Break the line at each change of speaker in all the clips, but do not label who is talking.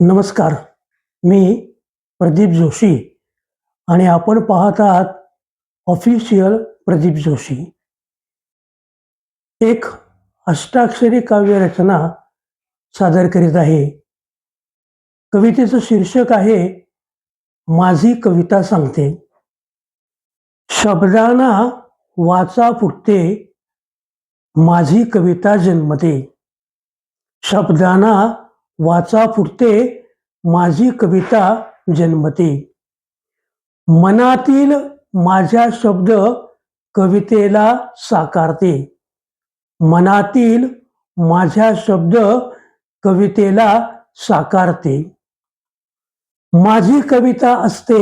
नमस्कार. मी प्रदीप जोशी आणि आपण पाहत आहात ऑफिशियल प्रदीप जोशी. एक अष्टाक्षरी काव्यरचना सादर करीत आहे. कवितेचं शीर्षक आहे माझी कविता सांगते. शब्दांना वाचा फुटते. माझी कविता जन्मते. शब्दांना वाचा फुटते माझी कविता जन्मते. मनातील माझ्या शब्द कवितेला साकारते. मनातील माझ्या शब्द कवितेला साकारते. माझी कविता असते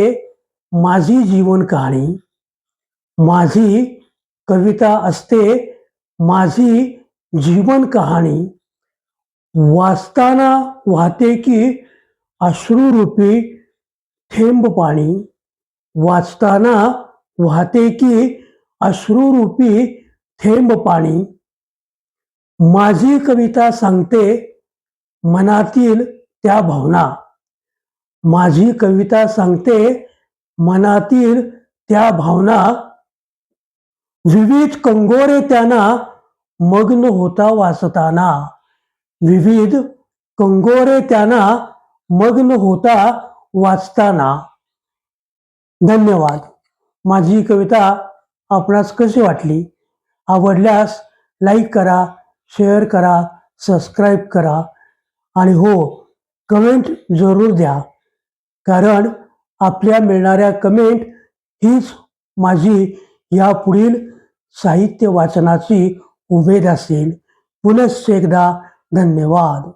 माझी जीवन कहाणी माझी कविता असते माझी जीवन कहाणी वाचताना वाहते की अश्रुरूपी थेंब पाणी वाचताना वाहते की अश्रुरूपी थेंब पाणी माझी कविता सांगते मनातील त्या भावना. माझी कविता सांगते मनातील त्या भावना. विविध कंगोरे त्यांना मग्न होता वाचताना. विविध कंगोरे त्यांना मग्न होता वाचताना. धन्यवाद. माझी कविता आपणास कशी वाटली? आवडल्यास लाईक करा शेअर करा सबस्क्राईब करा आणि हो कमेंट जरूर द्या. कारण आपल्या मिळणाऱ्या कमेंट हीच माझी यापुढील साहित्य वाचनाची उमेद असेल. पुनश्च एकदा धन्यवाद